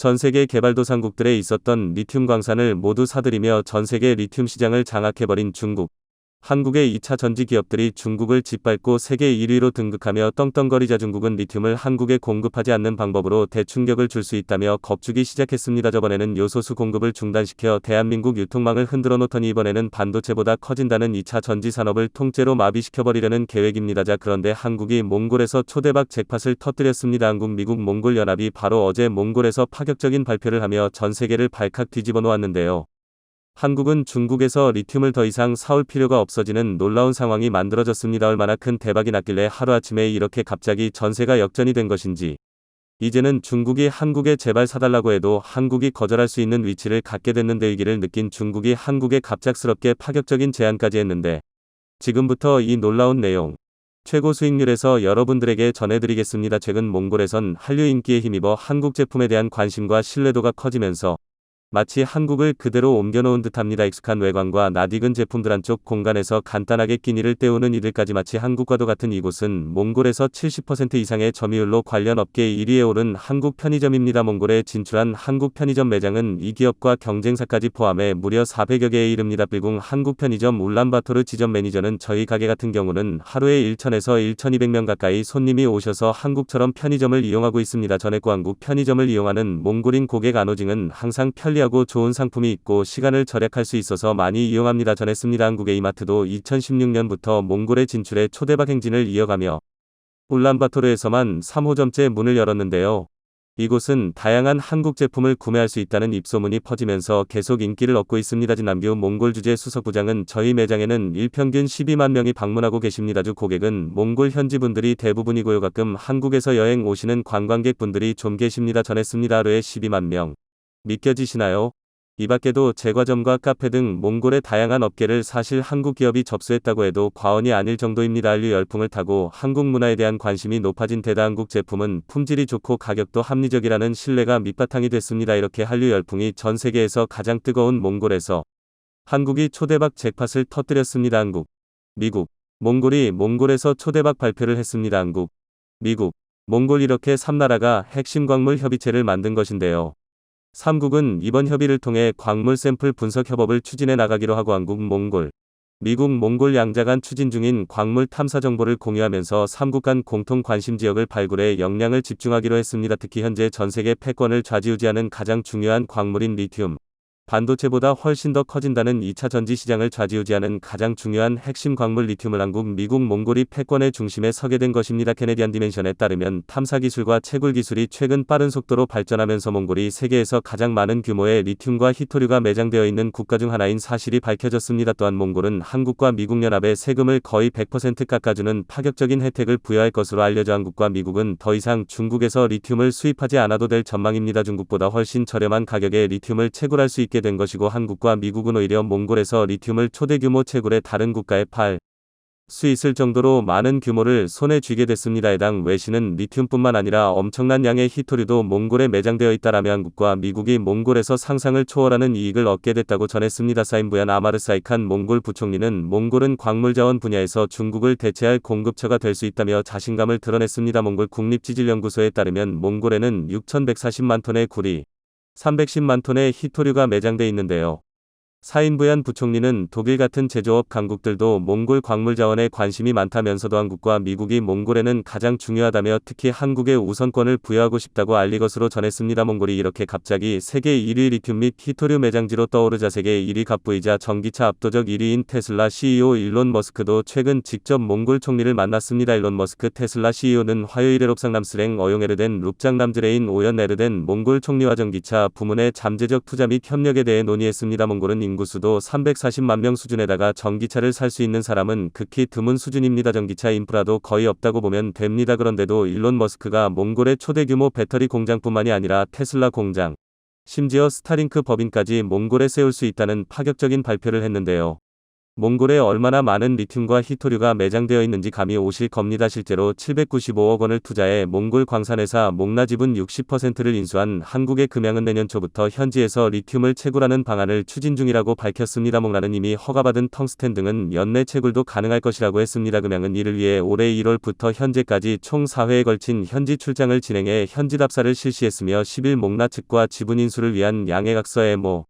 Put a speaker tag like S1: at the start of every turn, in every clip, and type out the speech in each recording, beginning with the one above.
S1: 전 세계 개발도상국들에 있었던 리튬 광산을 모두 사들이며 전 세계 리튬 시장을 장악해버린 중국. 한국의 2차 전지 기업들이 중국을 짓밟고 세계 1위로 등극하며 떵떵거리자 중국은 리튬을 한국에 공급하지 않는 방법으로 대충격을 줄 수 있다며 겁주기 시작했습니다. 저번에는 요소수 공급을 중단시켜 대한민국 유통망을 흔들어 놓더니 이번에는 반도체보다 커진다는 2차 전지 산업을 통째로 마비시켜버리려는 계획입니다. 자 그런데 한국이 몽골에서 초대박 잭팟을 터뜨렸습니다. 한국 미국 몽골 연합이 바로 어제 몽골에서 파격적인 발표를 하며 전 세계를 발칵 뒤집어 놓았는데요. 한국은 중국에서 리튬을 더 이상 사올 필요가 없어지는 놀라운 상황이 만들어졌습니다. 얼마나 큰 대박이 났길래 하루아침에 이렇게 갑자기 전세가 역전이 된 것인지. 이제는 중국이 한국에 제발 사달라고 해도 한국이 거절할 수 있는 위치를 갖게 됐는데 위기를 느낀 중국이 한국에 갑작스럽게 파격적인 제안까지 했는데 지금부터 이 놀라운 내용 최고 수익률에서 여러분들에게 전해드리겠습니다. 최근 몽골에선 한류 인기에 힘입어 한국 제품에 대한 관심과 신뢰도가 커지면서 마치 한국을 그대로 옮겨놓은 듯합니다. 익숙한 외관과 낯익은 제품들 한쪽 공간에서 간단하게 끼니를 때우는 이들까지 마치 한국과도 같은 이곳은 몽골에서 70% 이상의 점유율로 관련 업계 1위에 오른 한국 편의점입니다. 몽골에 진출한 한국 편의점 매장은 이 기업과 경쟁사까지 포함해 무려 400여 개에 이릅니다. 빌궁 한국 편의점 울란바토르 지점 매니저는 저희 가게 같은 경우는 하루에 1천에서 1,200명 가까이 손님이 오셔서 한국처럼 편의점을 이용하고 있습니다. 전액고 한국 편의점을 이용하는 몽골인 고객 안호징은 항상 편리 편리하고 좋은 상품이 있고 시간을 절약할 수 있어서 많이 이용합니다. 전했습니다. 한국의 이마트도 2016년부터 몽골에 진출해 초대박 행진을 이어가며 울란바토르에서만 3호점째 문을 열었는데요. 이곳은 다양한 한국 제품을 구매할 수 있다는 입소문이 퍼지면서 계속 인기를 얻고 있습니다. 진남규 몽골 주재 수석부장은 저희 매장에는 일평균 12만 명이 방문하고 계십니다. 주 고객은 몽골 현지 분들이 대부분이고요. 가끔 한국에서 여행 오시는 관광객 분들이 좀 계십니다. 전했습니다. 하루에 12만 명. 믿겨지시나요? 이 밖에도 제과점과 카페 등 몽골의 다양한 업계를 사실 한국 기업이 접수했다고 해도 과언이 아닐 정도입니다. 한류 열풍을 타고 한국 문화에 대한 관심이 높아진 대다한국 제품은 품질이 좋고 가격도 합리적이라는 신뢰가 밑바탕이 됐습니다. 이렇게 한류 열풍이 전 세계에서 가장 뜨거운 몽골에서 한국이 초대박 잭팟을 터뜨렸습니다. 한국, 미국, 몽골이 몽골에서 초대박 발표를 했습니다. 한국, 미국, 몽골 이렇게 3나라가 핵심 광물 협의체를 만든 것인데요. 3국은 이번 협의를 통해 광물 샘플 분석 협업을 추진해 나가기로 하고 한국, 몽골, 미국, 몽골 양자 간 추진 중인 광물 탐사 정보를 공유하면서 3국 간 공통 관심 지역을 발굴해 역량을 집중하기로 했습니다. 특히 현재 전 세계 패권을 좌지우지하는 가장 중요한 광물인 리튬, 반도체보다 훨씬 더 커진다는 2차 전지 시장을 좌지우지하는 가장 중요한 핵심 광물 리튬을 한국, 미국, 몽골이 패권의 중심에 서게 된 것입니다. 캐네디안 디멘션에 따르면 탐사 기술과 채굴 기술이 최근 빠른 속도로 발전하면서 몽골이 세계에서 가장 많은 규모의 리튬과 히토류가 매장되어 있는 국가 중 하나인 사실이 밝혀졌습니다. 또한 몽골은 한국과 미국 연합에 세금을 거의 100% 깎아주는 파격적인 혜택을 부여할 것으로 알려져 한국과 미국은 더 이상 중국에서 리튬을 수입하지 않아도 될 전망입니다. 중국보다 훨씬 저렴한 가격에 리튬을 채굴할 수 있게 된 것이고 한국과 미국은 오히려 몽골에서 리튬을 초대규모 채굴해 다른 국가에 팔 수 있을 정도로 많은 규모를 손에 쥐게 됐습니다. 해당 외신은 리튬뿐만 아니라 엄청난 양의 히토류도 몽골에 매장되어 있다라며 한국과 미국이 몽골에서 상상을 초월하는 이익을 얻게 됐다고 전했습니다. 사인부얀 아마르사이칸 몽골 부총리는 몽골은 광물자원 분야에서 중국을 대체할 공급처가 될 수 있다며 자신감을 드러냈습니다. 몽골 국립지질연구소에 따르면 몽골에는 6,140만 톤의 구리, 310만 톤의 히토류가 매장돼 있는데요. 사인부얀 부총리는 독일 같은 제조업 강국들도 몽골 광물 자원에 관심이 많다면서도 한국과 미국이 몽골에는 가장 중요하다며 특히 한국에 우선권을 부여하고 싶다고 알리 것으로 전했습니다. 몽골이 이렇게 갑자기 세계 1위 리튬 및 히토류 매장지로 떠오르자 세계 1위 갑부이자 전기차 압도적 1위인 테슬라 CEO 일론 머스크도 최근 직접 몽골 총리를 만났습니다. 일론 머스크 테슬라 CEO는 화요일에 롭상남스랭 어용에르된 룩장남즈레인 오연에르된 몽골 총리와 전기차 부문의 잠재적 투자 및 협력에 대해 논의했습니다. 몽골은 인구수도 340만 명 수준에다가 전기차를 살 수 있는 사람은 극히 드문 수준입니다. 전기차 인프라도 거의 없다고 보면 됩니다. 그런데도 일론 머스크가 몽골의 초대 규모 배터리 공장뿐만이 아니라 테슬라 공장, 심지어 스타링크 법인까지 몽골에 세울 수 있다는 파격적인 발표를 했는데요. 몽골에 얼마나 많은 리튬과 히토류가 매장되어 있는지 감이 오실 겁니다. 실제로 795억 원을 투자해 몽골 광산회사 목나지분 60%를 인수한 한국의 금양은 내년 초부터 현지에서 리튬을 채굴하는 방안을 추진 중이라고 밝혔습니다. 목나는 이미 허가받은 텅스텐 등은 연내 채굴도 가능할 것이라고 했습니다. 금양은 이를 위해 올해 1월부터 현재까지 총 4회에 걸친 현지 출장을 진행해 현지 답사를 실시했으며 10일 목나 측과 지분 인수를 위한 양해각서 에 모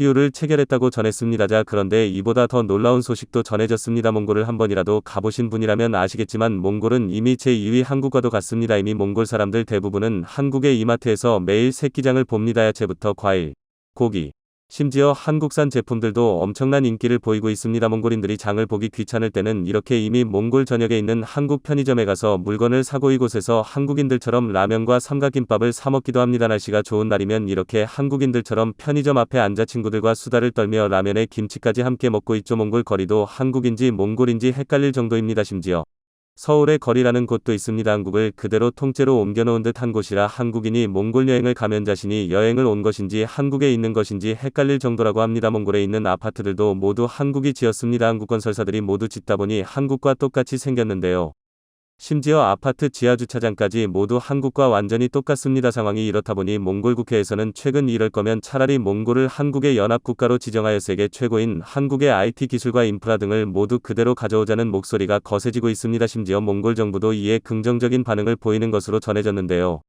S1: 이유를 체결했다고 전했습니다. 자, 그런데 이보다 더 놀라운 소식도 전해졌습니다. 몽골을 한 번이라도 가보신 분이라면 아시겠지만 몽골은 이미 제2위 한국과도 같습니다. 이미 몽골 사람들 대부분은 한국의 이마트에서 매일 새끼장을 봅니다. 야채부터 과일, 고기, 심지어 한국산 제품들도 엄청난 인기를 보이고 있습니다. 몽골인들이 장을 보기 귀찮을 때는 이렇게 이미 몽골 전역에 있는 한국 편의점에 가서 물건을 사고 이곳에서 한국인들처럼 라면과 삼각김밥을 사 먹기도 합니다. 날씨가 좋은 날이면 이렇게 한국인들처럼 편의점 앞에 앉아 친구들과 수다를 떨며 라면에 김치까지 함께 먹고 있죠. 몽골 거리도 한국인지 몽골인지 헷갈릴 정도입니다. 심지어 서울의 거리라는 곳도 있습니다. 한국을 그대로 통째로 옮겨놓은 듯한 곳이라 한국인이 몽골 여행을 가면 자신이 여행을 온 것인지 한국에 있는 것인지 헷갈릴 정도라고 합니다. 몽골에 있는 아파트들도 모두 한국이 지었습니다. 한국 건설사들이 모두 짓다 보니 한국과 똑같이 생겼는데요. 심지어 아파트 지하주차장까지 모두 한국과 완전히 똑같습니다. 상황이 이렇다 보니 몽골 국회에서는 최근 이럴 거면 차라리 몽골을 한국의 연합국가로 지정하여 세계 최고인 한국의 IT 기술과 인프라 등을 모두 그대로 가져오자는 목소리가 거세지고 있습니다. 심지어 몽골 정부도 이에 긍정적인 반응을 보이는 것으로 전해졌는데요.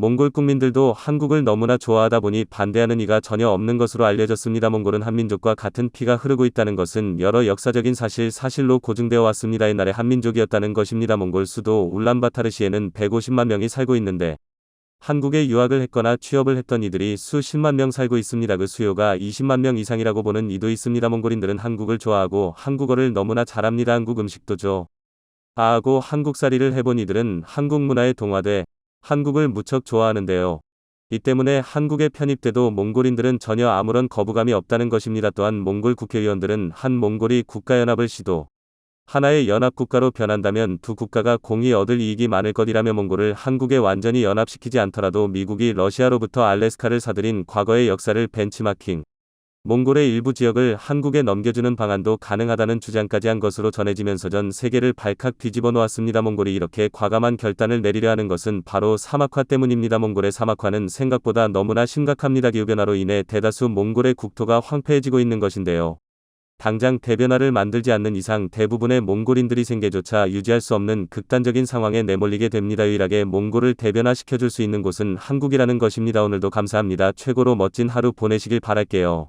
S1: 몽골 국민들도 한국을 너무나 좋아하다 보니 반대하는 이가 전혀 없는 것으로 알려졌습니다. 몽골은 한민족과 같은 피가 흐르고 있다는 것은 여러 역사적인 사실 사실로 고증되어 왔습니다. 옛날에 한민족이었다는 것입니다. 몽골 수도 울란바타르시에는 150만 명이 살고 있는데 한국에 유학을 했거나 취업을 했던 이들이 수십만 명 살고 있습니다. 그 수요가 20만 명 이상이라고 보는 이도 있습니다. 몽골인들은 한국을 좋아하고 한국어를 너무나 잘합니다. 한국 음식도죠. 아하고 한국살이를 해본 이들은 한국 문화에 동화돼 한국을 무척 좋아하는데요. 이 때문에 한국에 편입돼도 몽골인들은 전혀 아무런 거부감이 없다는 것입니다. 또한 몽골 국회의원들은 한 몽골이 국가연합을 시도 하나의 연합국가로 변한다면 두 국가가 공히 얻을 이익이 많을 것이라며 몽골을 한국에 완전히 연합시키지 않더라도 미국이 러시아로부터 알래스카를 사들인 과거의 역사를 벤치마킹 몽골의 일부 지역을 한국에 넘겨주는 방안도 가능하다는 주장까지 한 것으로 전해지면서 전 세계를 발칵 뒤집어 놓았습니다. 몽골이 이렇게 과감한 결단을 내리려 하는 것은 바로 사막화 때문입니다. 몽골의 사막화는 생각보다 너무나 심각합니다. 기후변화로 인해 대다수 몽골의 국토가 황폐해지고 있는 것인데요. 당장 대변화를 만들지 않는 이상 대부분의 몽골인들이 생계조차 유지할 수 없는 극단적인 상황에 내몰리게 됩니다. 유일하게 몽골을 대변화시켜줄 수 있는 곳은 한국이라는 것입니다. 오늘도 감사합니다. 최고로 멋진 하루 보내시길 바랄게요.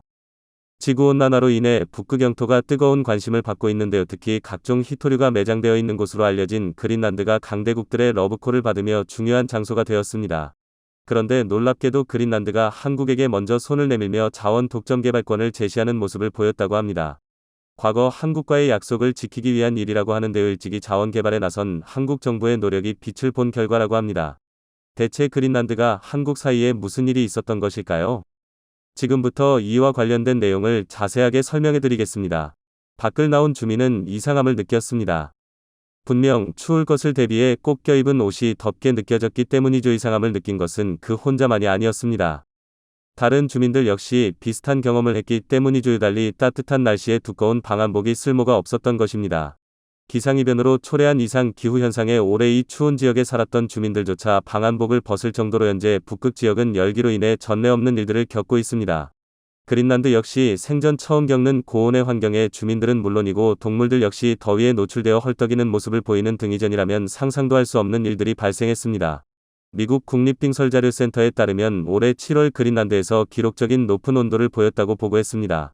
S1: 지구온난화로 인해 북극 영토가 뜨거운 관심을 받고 있는데요. 특히 각종 히토류가 매장되어 있는 곳으로 알려진 그린란드가 강대국들의 러브콜을 받으며 중요한 장소가 되었습니다. 그런데 놀랍게도 그린란드가 한국에게 먼저 손을 내밀며 자원 독점 개발권을 제시하는 모습을 보였다고 합니다. 과거 한국과의 약속을 지키기 위한 일이라고 하는데요. 일찍이 자원 개발에 나선 한국 정부의 노력이 빛을 본 결과라고 합니다. 대체 그린란드가 한국 사이에 무슨 일이 있었던 것일까요? 지금부터 이와 관련된 내용을 자세하게 설명해 드리겠습니다. 밖을 나온 주민은 이상함을 느꼈습니다. 분명 추울 것을 대비해 꼭 껴입은 옷이 덥게 느껴졌기 때문이죠. 이상함을 느낀 것은 그 혼자만이 아니었습니다. 다른 주민들 역시 비슷한 경험을 했기 때문이죠. 달리 따뜻한 날씨에 두꺼운 방한복이 쓸모가 없었던 것입니다. 기상이변으로 초래한 이상 기후현상에 오래 이 추운 지역에 살았던 주민들조차 방한복을 벗을 정도로 현재 북극 지역은 열기로 인해 전례 없는 일들을 겪고 있습니다. 그린란드 역시 생전 처음 겪는 고온의 환경에 주민들은 물론이고 동물들 역시 더위에 노출되어 헐떡이는 모습을 보이는 등 이전이라면 상상도 할 수 없는 일들이 발생했습니다. 미국 국립빙설자료센터에 따르면 올해 7월 그린란드에서 기록적인 높은 온도를 보였다고 보고했습니다.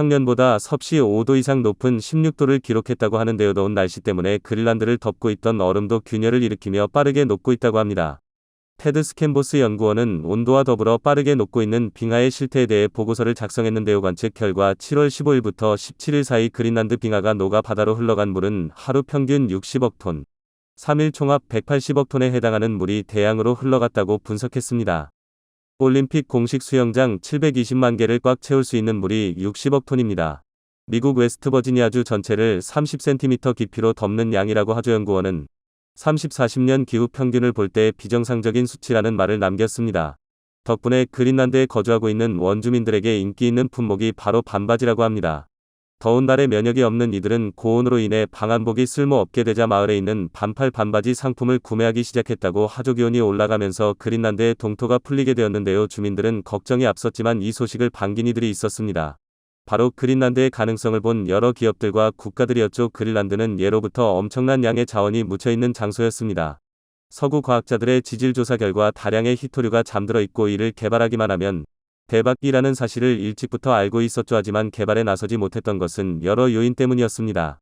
S1: 평년보다 섭씨 5도 이상 높은 16도를 기록했다고 하는데요. 더운 날씨 때문에 그린란드를 덮고 있던 얼음도 균열을 일으키며 빠르게 녹고 있다고 합니다. 테드 스캔보스 연구원은 온도와 더불어 빠르게 녹고 있는 빙하의 실태에 대해 보고서를 작성했는데요. 관측 결과 7월 15일부터 17일 사이 그린란드 빙하가 녹아 바다로 흘러간 물은 하루 평균 60억 톤, 3일 총합 180억 톤에 해당하는 물이 대양으로 흘러갔다고 분석했습니다. 올림픽 공식 수영장 720만 개를 꽉 채울 수 있는 물이 60억 톤입니다. 미국 웨스트버지니아주 전체를 30cm 깊이로 덮는 양이라고 하죠 연구원은 30, 40년 기후 평균을 볼 때 비정상적인 수치라는 말을 남겼습니다. 덕분에 그린란드에 거주하고 있는 원주민들에게 인기 있는 품목이 바로 반바지라고 합니다. 더운 날에 면역이 없는 이들은 고온으로 인해 방한복이 쓸모없게 되자 마을에 있는 반팔 반바지 상품을 구매하기 시작했다고 하조 기온이 올라가면서 그린란드의 동토가 풀리게 되었는데요. 주민들은 걱정이 앞섰지만 이 소식을 반긴 이들이 있었습니다. 바로 그린란드의 가능성을 본 여러 기업들과 국가들이었죠. 그린란드는 예로부터 엄청난 양의 자원이 묻혀있는 장소였습니다. 서구 과학자들의 지질 조사 결과 다량의 히토류가 잠들어 있고 이를 개발하기만 하면 대박이라는 사실을 일찍부터 알고 있었죠. 하지만 개발에 나서지 못했던 것은 여러 요인 때문이었습니다.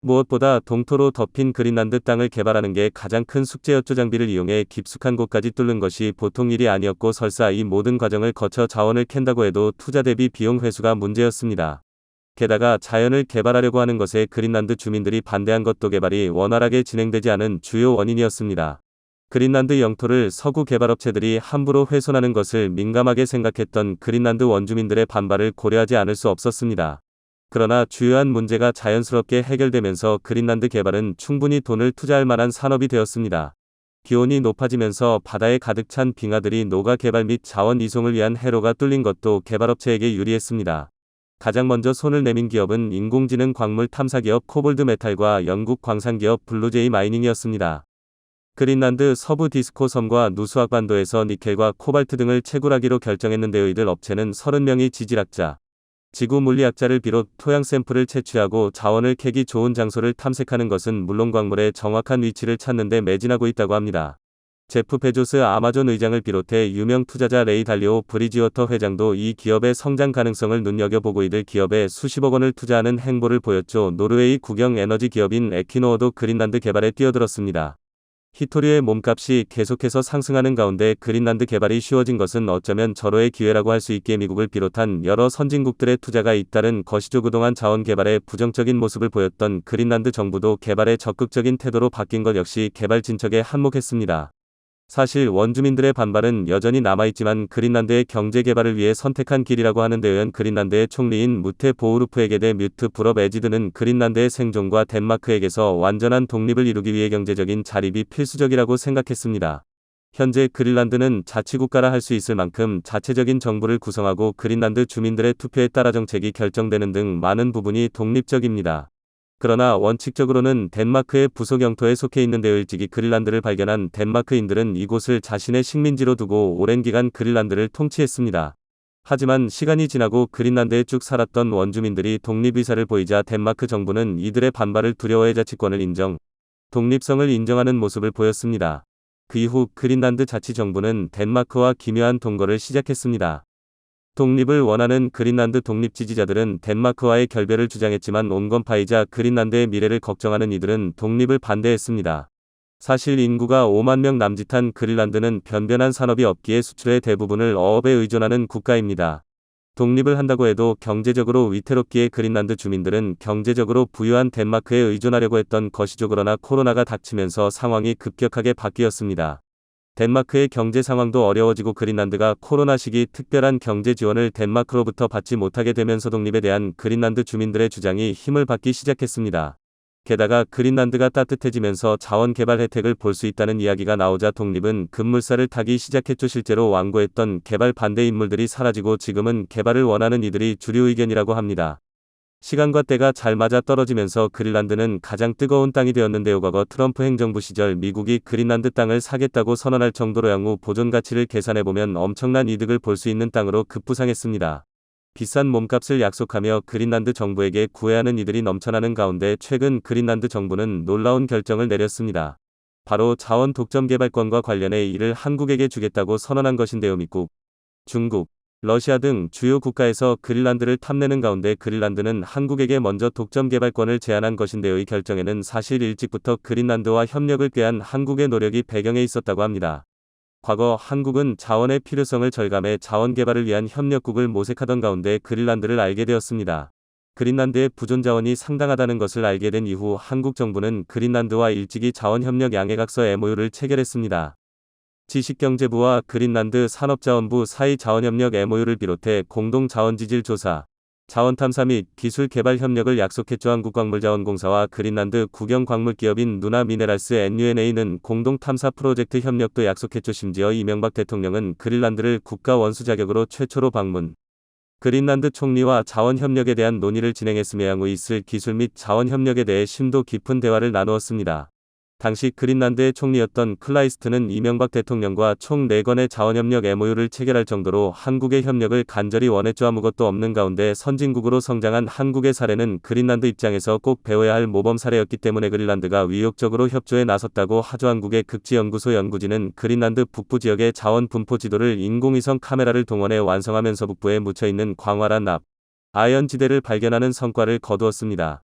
S1: 무엇보다 동토로 덮인 그린란드 땅을 개발하는 게 가장 큰 숙제였죠. 장비를 이용해 깊숙한 곳까지 뚫는 것이 보통 일이 아니었고 설사 이 모든 과정을 거쳐 자원을 캔다고 해도 투자 대비 비용 회수가 문제였습니다. 게다가 자연을 개발하려고 하는 것에 그린란드 주민들이 반대한 것도 개발이 원활하게 진행되지 않은 주요 원인이었습니다. 그린란드 영토를 서구 개발업체들이 함부로 훼손하는 것을 민감하게 생각했던 그린란드 원주민들의 반발을 고려하지 않을 수 없었습니다. 그러나 주요한 문제가 자연스럽게 해결되면서 그린란드 개발은 충분히 돈을 투자할 만한 산업이 되었습니다. 기온이 높아지면서 바다에 가득 찬 빙하들이 녹아 개발 및 자원 이송을 위한 해로가 뚫린 것도 개발업체에게 유리했습니다. 가장 먼저 손을 내민 기업은 인공지능 광물 탐사 기업 코볼드 메탈과 영국 광산 기업 블루제이 마이닝이었습니다. 그린란드 서부 디스코 섬과 누수악 반도에서 니켈과 코발트 등을 채굴하기로 결정했는데요. 이들 업체는 30명이 지질학자, 지구 물리학자를 비롯 토양 샘플을 채취하고 자원을 캐기 좋은 장소를 탐색하는 것은 물론 광물의 정확한 위치를 찾는 데 매진하고 있다고 합니다. 제프 베조스 아마존 의장을 비롯해 유명 투자자 레이 달리오 브리지워터 회장도 이 기업의 성장 가능성을 눈여겨보고 이들 기업에 수십억 원을 투자하는 행보를 보였죠. 노르웨이 국영 에너지 기업인 에키노어도 그린란드 개발에 뛰어들었습니다. 히토리의 몸값이 계속해서 상승하는 가운데 그린란드 개발이 쉬워진 것은 어쩌면 절호의 기회라고 할 수 있기에 미국을 비롯한 여러 선진국들의 투자가 잇따른 것이죠. 그동안 자원 개발에 부정적인 모습을 보였던 그린란드 정부도 개발에 적극적인 태도로 바뀐 것 역시 개발 진척에 한몫했습니다. 사실 원주민들의 반발은 여전히 남아있지만 그린란드의 경제 개발을 위해 선택한 길이라고 하는데요. 그린란드의 총리인 무테 보우르프에게 대 뮤트 불업 에지드는 그린란드의 생존과 덴마크에게서 완전한 독립을 이루기 위해 경제적인 자립이 필수적이라고 생각했습니다. 현재 그린란드는 자치국가라 할 수 있을 만큼 자체적인 정부를 구성하고 그린란드 주민들의 투표에 따라 정책이 결정되는 등 많은 부분이 독립적입니다. 그러나 원칙적으로는 덴마크의 부속 영토에 속해 있는데요. 일찍이 그린란드를 발견한 덴마크인들은 이곳을 자신의 식민지로 두고 오랜 기간 그린란드를 통치했습니다. 하지만 시간이 지나고 그린란드에 쭉 살았던 원주민들이 독립의사를 보이자 덴마크 정부는 이들의 반발을 두려워해 자치권을 인정, 독립성을 인정하는 모습을 보였습니다. 그 이후 그린란드 자치정부는 덴마크와 기묘한 동거를 시작했습니다. 독립을 원하는 그린란드 독립 지지자들은 덴마크와의 결별을 주장했지만 온건파이자 그린란드의 미래를 걱정하는 이들은 독립을 반대했습니다. 사실 인구가 5만 명 남짓한 그린란드는 변변한 산업이 없기에 수출의 대부분을 어업에 의존하는 국가입니다. 독립을 한다고 해도 경제적으로 위태롭기에 그린란드 주민들은 경제적으로 부유한 덴마크에 의존하려고 했던 것이죠. 그러나 코로나가 닥치면서 상황이 급격하게 바뀌었습니다. 덴마크의 경제 상황도 어려워지고 그린란드가 코로나 시기 특별한 경제 지원을 덴마크로부터 받지 못하게 되면서 독립에 대한 그린란드 주민들의 주장이 힘을 받기 시작했습니다. 게다가 그린란드가 따뜻해지면서 자원 개발 혜택을 볼 수 있다는 이야기가 나오자 독립은 급물살을 타기 시작했죠. 실제로 완고했던 개발 반대 인물들이 사라지고 지금은 개발을 원하는 이들이 주류 의견이라고 합니다. 시간과 때가 잘 맞아 떨어지면서 그린란드는 가장 뜨거운 땅이 되었는데요. 과거 트럼프 행정부 시절 미국이 그린란드 땅을 사겠다고 선언할 정도로 향후 보존 가치를 계산해보면 엄청난 이득을 볼 수 있는 땅으로 급부상했습니다. 비싼 몸값을 약속하며 그린란드 정부에게 구애하는 이들이 넘쳐나는 가운데 최근 그린란드 정부는 놀라운 결정을 내렸습니다. 바로 자원 독점 개발권과 관련해 이를 한국에게 주겠다고 선언한 것인데요. 미국, 중국, 러시아 등 주요 국가에서 그린란드를 탐내는 가운데 그린란드는 한국에게 먼저 독점 개발권을 제안한 것인데요. 이 결정에는 사실 일찍부터 그린란드와 협력을 꾀한 한국의 노력이 배경에 있었다고 합니다. 과거 한국은 자원의 필요성을 절감해 자원 개발을 위한 협력국을 모색하던 가운데 그린란드를 알게 되었습니다. 그린란드의 부존 자원이 상당하다는 것을 알게 된 이후 한국 정부는 그린란드와 일찍이 자원협력 양해각서 MOU를 체결했습니다. 지식경제부와 그린란드 산업자원부 사이 자원협력 MOU를 비롯해 공동 자원지질 조사, 자원탐사 및 기술 개발 협력을 약속했죠. 한국광물자원공사와 그린란드 국영광물기업인 누나 미네랄스 NUNA는 공동 탐사 프로젝트 협력도 약속했죠. 심지어 이명박 대통령은 그린란드를 국가 원수 자격으로 최초로 방문. 그린란드 총리와 자원 협력에 대한 논의를 진행했으며 향후 있을 기술 및 자원 협력에 대해 심도 깊은 대화를 나누었습니다. 당시 그린란드의 총리였던 클라이스트는 이명박 대통령과 총 4건의 자원협력 MOU를 체결할 정도로 한국의 협력을 간절히 원했죠 아무것도 없는 가운데 선진국으로 성장한 한국의 사례는 그린란드 입장에서 꼭 배워야 할 모범 사례였기 때문에 그린란드가 위욕적으로 협조에 나섰다고 하죠 한국의 극지연구소 연구진은 그린란드 북부 지역의 자원 분포 지도를 인공위성 카메라를 동원해 완성하면서 북부에 묻혀있는 광활한 납, 아연 지대를 발견하는 성과를 거두었습니다.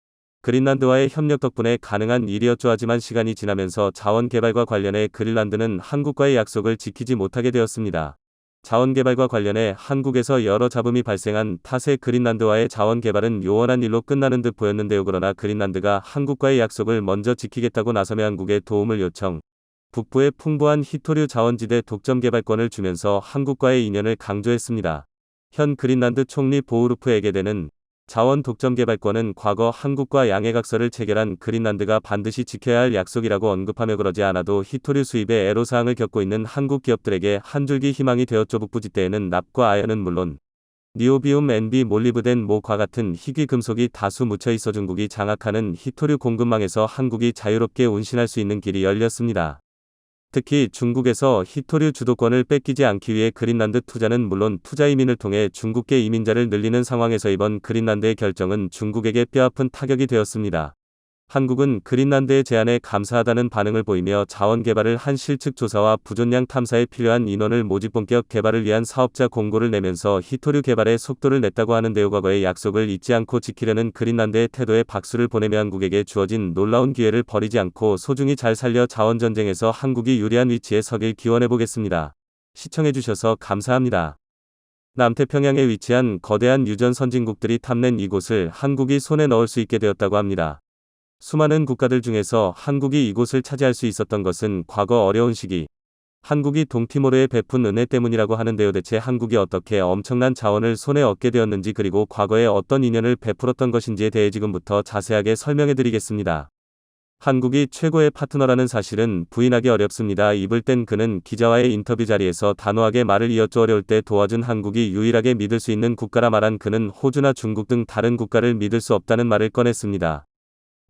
S1: 그린란드와의 협력 덕분에 가능한 일이었죠. 하지만 시간이 지나면서 자원 개발과 관련해 그린란드는 한국과의 약속을 지키지 못하게 되었습니다. 자원 개발과 관련해 한국에서 여러 잡음이 발생한 탓에 그린란드와의 자원 개발은 요원한 일로 끝나는 듯 보였는데요. 그러나 그린란드가 한국과의 약속을 먼저 지키겠다고 나서며 한국의 도움을 요청. 북부의 풍부한 히토류 자원지대 독점 개발권을 주면서 한국과의 인연을 강조했습니다. 현 그린란드 총리 보우르프에게 되는 자원 독점 개발권은 과거 한국과 양해각서를 체결한 그린란드가 반드시 지켜야 할 약속이라고 언급하며 그러지 않아도 히토류 수입에 애로사항을 겪고 있는 한국 기업들에게 한 줄기 희망이 되었죠. 북부지대에는 납과 아연은 물론 니오비움, NB, 몰리브덴, 모과 같은 희귀 금속이 다수 묻혀 있어 중국이 장악하는 히토류 공급망에서 한국이 자유롭게 운신할 수 있는 길이 열렸습니다. 특히 중국에서 히토류 주도권을 뺏기지 않기 위해 그린란드 투자는 물론 투자 이민을 통해 중국계 이민자를 늘리는 상황에서 이번 그린란드의 결정은 중국에게 뼈아픈 타격이 되었습니다. 한국은 그린란드의 제안에 감사하다는 반응을 보이며 자원 개발을 한 실측 조사와 부존량 탐사에 필요한 인원을 모집 본격 개발을 위한 사업자 공고를 내면서 히토류 개발에 속도를 냈다고 하는데요. 과거의 약속을 잊지 않고 지키려는 그린란드의 태도에 박수를 보내며 한국에게 주어진 놀라운 기회를 버리지 않고 소중히 잘 살려 자원 전쟁에서 한국이 유리한 위치에 서길 기원해 보겠습니다. 시청해 주셔서 감사합니다. 남태평양에 위치한 거대한 유전 선진국들이 탐낸 이곳을 한국이 손에 넣을 수 있게 되었다고 합니다. 수많은 국가들 중에서 한국이 이곳을 차지할 수 있었던 것은 과거 어려운 시기, 한국이 동티모르에 베푼 은혜 때문이라고 하는데요. 대체 한국이 어떻게 엄청난 자원을 손에 얻게 되었는지 그리고 과거에 어떤 인연을 베풀었던 것인지에 대해 지금부터 자세하게 설명해 드리겠습니다. 한국이 최고의 파트너라는 사실은 부인하기 어렵습니다. 입을 땐 그는 기자와의 인터뷰 자리에서 단호하게 말을 이었죠. 어려울 때 도와준 한국이 유일하게 믿을 수 있는 국가라 말한 그는 호주나 중국 등 다른 국가를 믿을 수 없다는 말을 꺼냈습니다.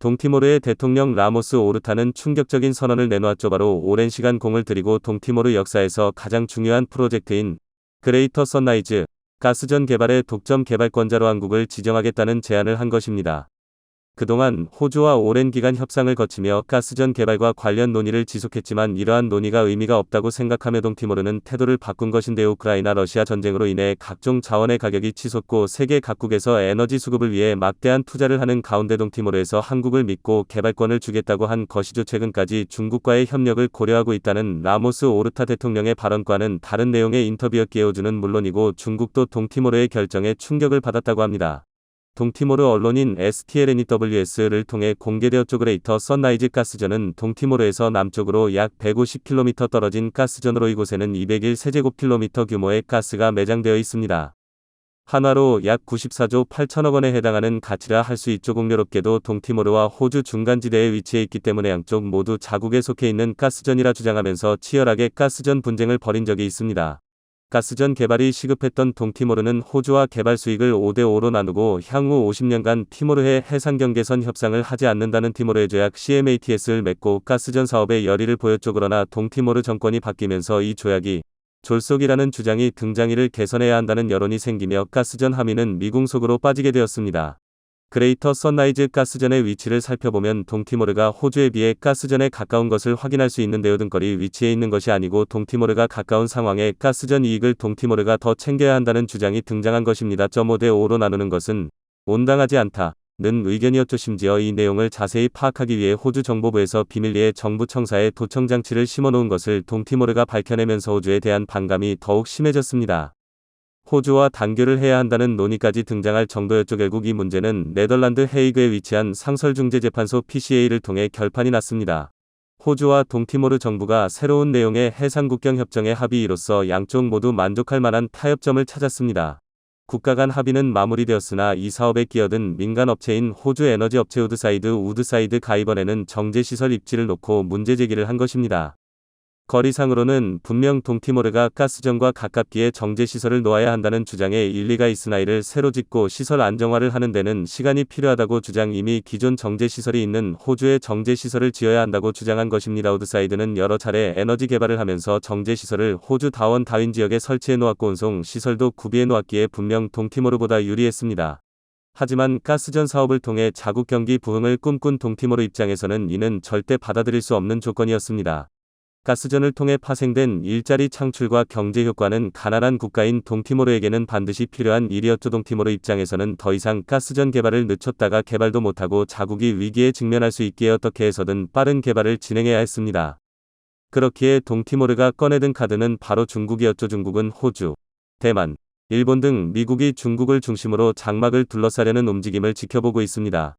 S1: 동티모르의 대통령 라모스 오르타는 충격적인 선언을 내놓았죠. 바로 오랜 시간 공을 들이고 동티모르 역사에서 가장 중요한 프로젝트인 그레이터 선라이즈 가스전 개발의 독점 개발권자로 한국을 지정하겠다는 제안을 한 것입니다. 그동안 호주와 오랜 기간 협상을 거치며 가스전 개발과 관련 논의를 지속했지만 이러한 논의가 의미가 없다고 생각하며 동티모르는 태도를 바꾼 것인데 우크라이나 러시아 전쟁으로 인해 각종 자원의 가격이 치솟고 세계 각국에서 에너지 수급을 위해 막대한 투자를 하는 가운데 동티모르에서 한국을 믿고 개발권을 주겠다고 한 것이죠. 최근까지 중국과의 협력을 고려하고 있다는 라모스 오르타 대통령의 발언과는 다른 내용의 인터뷰였기에 호주는 물론이고 중국도 동티모르의 결정에 충격을 받았다고 합니다. 동티모르 언론인 STLNEWS를 통해 공개되었죠. 그레이터 선라이즈 가스전은 동티모르에서 남쪽으로 약 150km 떨어진 가스전으로 이곳에는 201 세제곱킬로미터 규모의 가스가 매장되어 있습니다. 한화로 약 94조 8천억 원에 해당하는 가치라 할 수 있죠. 공교롭게도 동티모르와 호주 중간지대에 위치해 있기 때문에 양쪽 모두 자국에 속해 있는 가스전이라 주장하면서 치열하게 가스전 분쟁을 벌인 적이 있습니다. 가스전 개발이 시급했던 동티모르는 호주와 개발 수익을 5대5로 나누고 향후 50년간 티모르해 해상 경계선 협상을 하지 않는다는 티모르의 조약 CMATS를 맺고 가스전 사업에 열의를 보였죠. 그러나 동티모르 정권이 바뀌면서 이 조약이 졸속이라는 주장이 등장일을 개선해야 한다는 여론이 생기며 가스전 함의는 미궁 속으로 빠지게 되었습니다. 그레이터 선라이즈 가스전의 위치를 살펴보면 동티모르가 호주에 비해 가스전에 가까운 것을 확인할 수 있는데요. 등거리 위치에 있는 것이 아니고 동티모르가 가까운 상황에 가스전 이익을 동티모르가 더 챙겨야 한다는 주장이 등장한 것입니다. 5대 5로 나누는 것은 온당하지 않다. 는 의견이었죠. 심지어 이 내용을 자세히 파악하기 위해 호주 정보부에서 비밀리에 정부 청사에 도청 장치를 심어놓은 것을 동티모르가 밝혀내면서 호주에 대한 반감이 더욱 심해졌습니다. 호주와 단교를 해야 한다는 논의까지 등장할 정도였죠. 결국 이 문제는 네덜란드 헤이그에 위치한 상설중재재판소 PCA를 통해 결판이 났습니다. 호주와 동티모르 정부가 새로운 내용의 해상국경 협정의 합의로서 양쪽 모두 만족할 만한 타협점을 찾았습니다. 국가 간 합의는 마무리되었으나 이 사업에 끼어든 민간 업체인 호주 에너지 업체 우드사이드 우드사이드 가이번에는 정제시설 입지를 놓고 문제 제기를 한 것입니다. 거리상으로는 분명 동티모르가 가스전과 가깝기에 정제시설을 놓아야 한다는 주장에 일리가 있으나 이를 새로 짓고 시설 안정화를 하는 데는 시간이 필요하다고 주장 이미 기존 정제시설이 있는 호주에 정제시설을 지어야 한다고 주장한 것입니다. 우드사이드는 여러 차례 에너지 개발을 하면서 정제시설을 호주 다원 다윈 지역에 설치해 놓았고 운송 시설도 구비해 놓았기에 분명 동티모르보다 유리했습니다. 하지만 가스전 사업을 통해 자국 경기 부흥을 꿈꾼 동티모르 입장에서는 이는 절대 받아들일 수 없는 조건이었습니다. 가스전을 통해 파생된 일자리 창출과 경제 효과는 가난한 국가인 동티모르에게는 반드시 필요한 일이었죠. 동티모르 입장에서는 더 이상 가스전 개발을 늦췄다가 개발도 못하고 자국이 위기에 직면할 수 있기에 어떻게 해서든 빠른 개발을 진행해야 했습니다. 그렇기에 동티모르가 꺼내든 카드는 바로 중국이었죠. 중국은 호주, 대만, 일본 등 미국이 중국을 중심으로 장막을 둘러싸려는 움직임을 지켜보고 있습니다.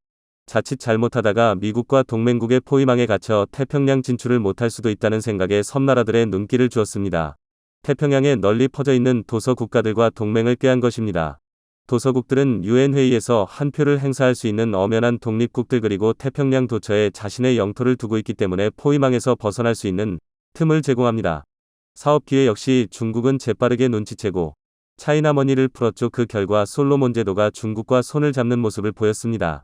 S1: 자칫 잘못하다가 미국과 동맹국의 포위망에 갇혀 태평양 진출을 못할 수도 있다는 생각에 섬나라들의 눈길을 주었습니다. 태평양에 널리 퍼져 있는 도서 국가들과 동맹을 꾀한 것입니다. 도서국들은 유엔 회의에서 한 표를 행사할 수 있는 엄연한 독립국들 그리고 태평양 도처에 자신의 영토를 두고 있기 때문에 포위망에서 벗어날 수 있는 틈을 제공합니다. 사업 기회 역시 중국은 재빠르게 눈치채고 차이나 머니를 풀었죠. 그 결과 솔로몬 제도가 중국과 손을 잡는 모습을 보였습니다.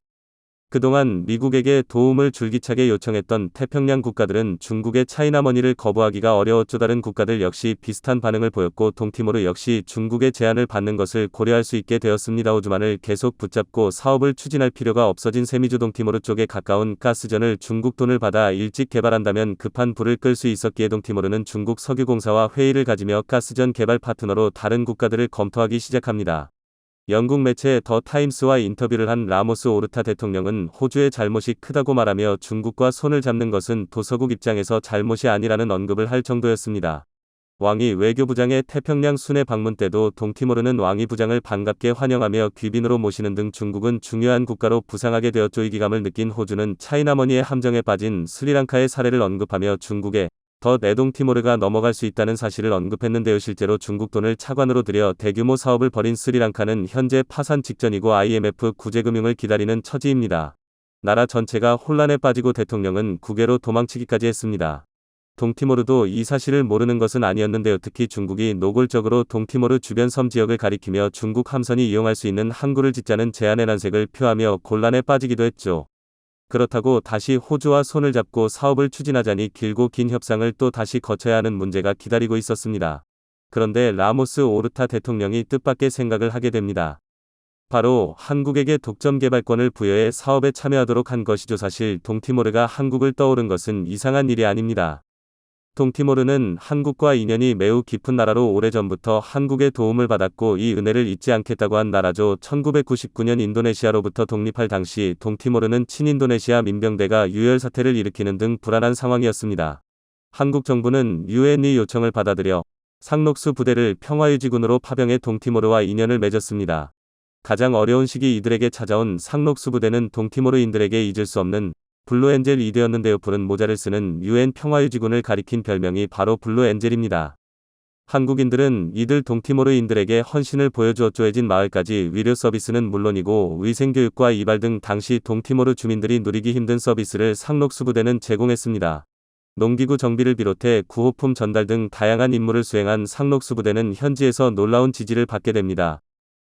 S1: 그동안 미국에게 도움을 줄기차게 요청했던 태평양 국가들은 중국의 차이나머니를 거부하기가 어려웠죠. 다른 국가들 역시 비슷한 반응을 보였고 동티모르 역시 중국의 제안을 받는 것을 고려할 수 있게 되었습니다. 오즈만을 계속 붙잡고 사업을 추진할 필요가 없어진 세미주 동티모르 쪽에 가까운 가스전을 중국 돈을 받아 일찍 개발한다면 급한 불을 끌 수 있었기에 동티모르는 중국 석유공사와 회의를 가지며 가스전 개발 파트너로 다른 국가들을 검토하기 시작합니다. 영국 매체 더 타임스와 인터뷰를 한 라모스 오르타 대통령은 호주의 잘못이 크다고 말하며 중국과 손을 잡는 것은 도서국 입장에서 잘못이 아니라는 언급을 할 정도였습니다. 왕이 외교부장의 태평양 순회 방문 때도 동티모르는 왕이 부장을 반갑게 환영하며 귀빈으로 모시는 등 중국은 중요한 국가로 부상하게 되었죠. 이기감을 느낀 호주는 차이나머니의 함정에 빠진 스리랑카의 사례를 언급하며 중국에 더 내동 티모르가 넘어갈 수 있다는 사실을 언급했는데요. 실제로 중국 돈을 차관으로 들여 대규모 사업을 벌인 스리랑카는 현재 파산 직전이고 IMF 구제금융을 기다리는 처지입니다. 나라 전체가 혼란에 빠지고 대통령은 국외로 도망치기까지 했습니다. 동티모르도 이 사실을 모르는 것은 아니었는데요. 특히 중국이 노골적으로 동티모르 주변 섬 지역을 가리키며 중국 함선이 이용할 수 있는 항구를 짓자는 제안의 난색을 표하며 곤란에 빠지기도 했죠. 그렇다고 다시 호주와 손을 잡고 사업을 추진하자니 길고 긴 협상을 또 다시 거쳐야 하는 문제가 기다리고 있었습니다. 그런데 라모스 오르타 대통령이 뜻밖의 생각을 하게 됩니다. 바로 한국에게 독점 개발권을 부여해 사업에 참여하도록 한 것이죠. 사실 동티모르가 한국을 떠오른 것은 이상한 일이 아닙니다. 동티모르는 한국과 인연이 매우 깊은 나라로 오래전부터 한국의 도움을 받았고 이 은혜를 잊지 않겠다고 한 나라죠. 1999년 인도네시아로부터 독립할 당시 동티모르는 친인도네시아 민병대가 유혈 사태를 일으키는 등 불안한 상황이었습니다. 한국 정부는 유엔의 요청을 받아들여 상록수 부대를 평화유지군으로 파병해 동티모르와 인연을 맺었습니다. 가장 어려운 시기 이들에게 찾아온 상록수 부대는 동티모르인들에게 잊을 수 없는 블루엔젤 이되었는데요. 불은 모자를 쓰는 유엔 평화유지군을 가리킨 별명이 바로 블루엔젤입니다. 한국인들은 이들 동티모르인들에게 헌신을 보여주었죠. 해진 마을까지 위료 서비스는 물론이고 위생교육과 이발 등 당시 동티모르 주민들이 누리기 힘든 서비스를 상록수부대는 제공했습니다. 농기구 정비를 비롯해 구호품 전달 등 다양한 임무를 수행한 상록수부대는 현지에서 놀라운 지지를 받게 됩니다.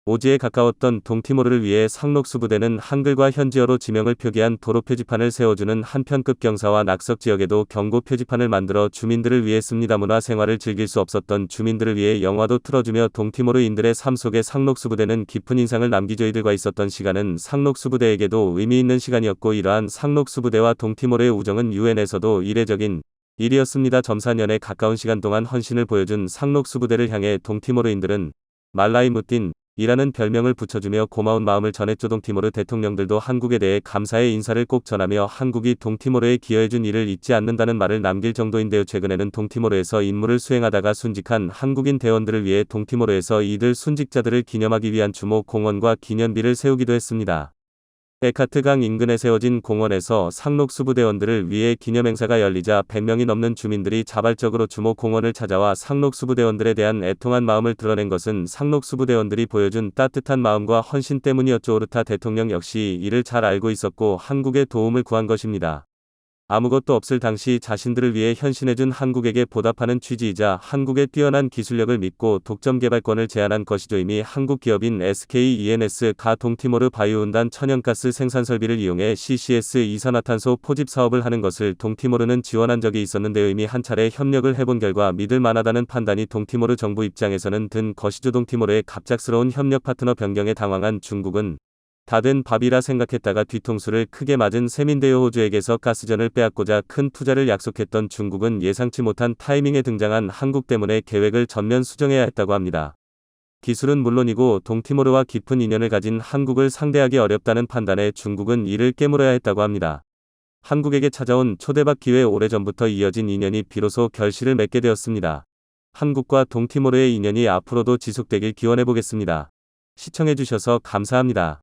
S1: 오지에 가까웠던 동티모르를 위해 상록수 부대는 한글과 현지어로 지명을 표기한 도로 표지판을 세워주는 한편급 경사와 낙석 지역에도 경고 표지판을 만들어 주민들을 위해 씁니다. 문화 생활을 즐길 수 없었던 주민들을 위해 영화도 틀어주며 동티모르인들의 삶 속에 상록수 부대는 깊은 인상을 남기죠. 이들과 있었던 시간은 상록수 부대에게도 의미 있는 시간이었고 이러한 상록수 부대와 동티모르의 우정은 유엔에서도 이례적인 일이었습니다. 점사년에 가까운 시간 동안 헌신을 보여준 상록수 부대를 향해 동티모르인들은 말라이 무틴 이라는 별명을 붙여주며 고마운 마음을 전했죠. 동티모르 대통령들도 한국에 대해 감사의 인사를 꼭 전하며 한국이 동티모르에 기여해준 일을 잊지 않는다는 말을 남길 정도인데요. 최근에는 동티모르에서 임무를 수행하다가 순직한 한국인 대원들을 위해 동티모르에서 이들 순직자들을 기념하기 위한 주목 공원과 기념비를 세우기도 했습니다. 에카트강 인근에 세워진 공원에서 상록수부대원들을 위해 기념행사가 열리자 100명이 넘는 주민들이 자발적으로 주목공원을 찾아와 상록수부대원들에 대한 애통한 마음을 드러낸 것은 상록수부대원들이 보여준 따뜻한 마음과 헌신 때문이었죠. 오르타 대통령 역시 이를 잘 알고 있었고 한국의 도움을 구한 것입니다. 아무것도 없을 당시 자신들을 위해 헌신해준 한국에게 보답하는 취지이자 한국의 뛰어난 기술력을 믿고 독점 개발권을 제안한 것이죠. 이미 한국 기업인 SKENS가 동티모르 바이오운단 천연가스 생산 설비를 이용해 CCS 이산화탄소 포집 사업을 하는 것을 동티모르는 지원한 적이 있었는데요. 이미 한 차례 협력을 해본 결과 믿을 만하다는 판단이 동티모르 정부 입장에서는 든 것이죠. 동티모르의 갑작스러운 협력 파트너 변경에 당황한 중국은 다 된 밥이라 생각했다가 뒤통수를 크게 맞은 셈인데요. 호주에게서 가스전을 빼앗고자 큰 투자를 약속했던 중국은 예상치 못한 타이밍에 등장한 한국 때문에 계획을 전면 수정해야 했다고 합니다. 기술은 물론이고 동티모르와 깊은 인연을 가진 한국을 상대하기 어렵다는 판단에 중국은 이를 깨물어야 했다고 합니다. 한국에게 찾아온 초대박 기회 오래전부터 이어진 인연이 비로소 결실을 맺게 되었습니다. 한국과 동티모르의 인연이 앞으로도 지속되길 기원해 보겠습니다. 시청해주셔서 감사합니다.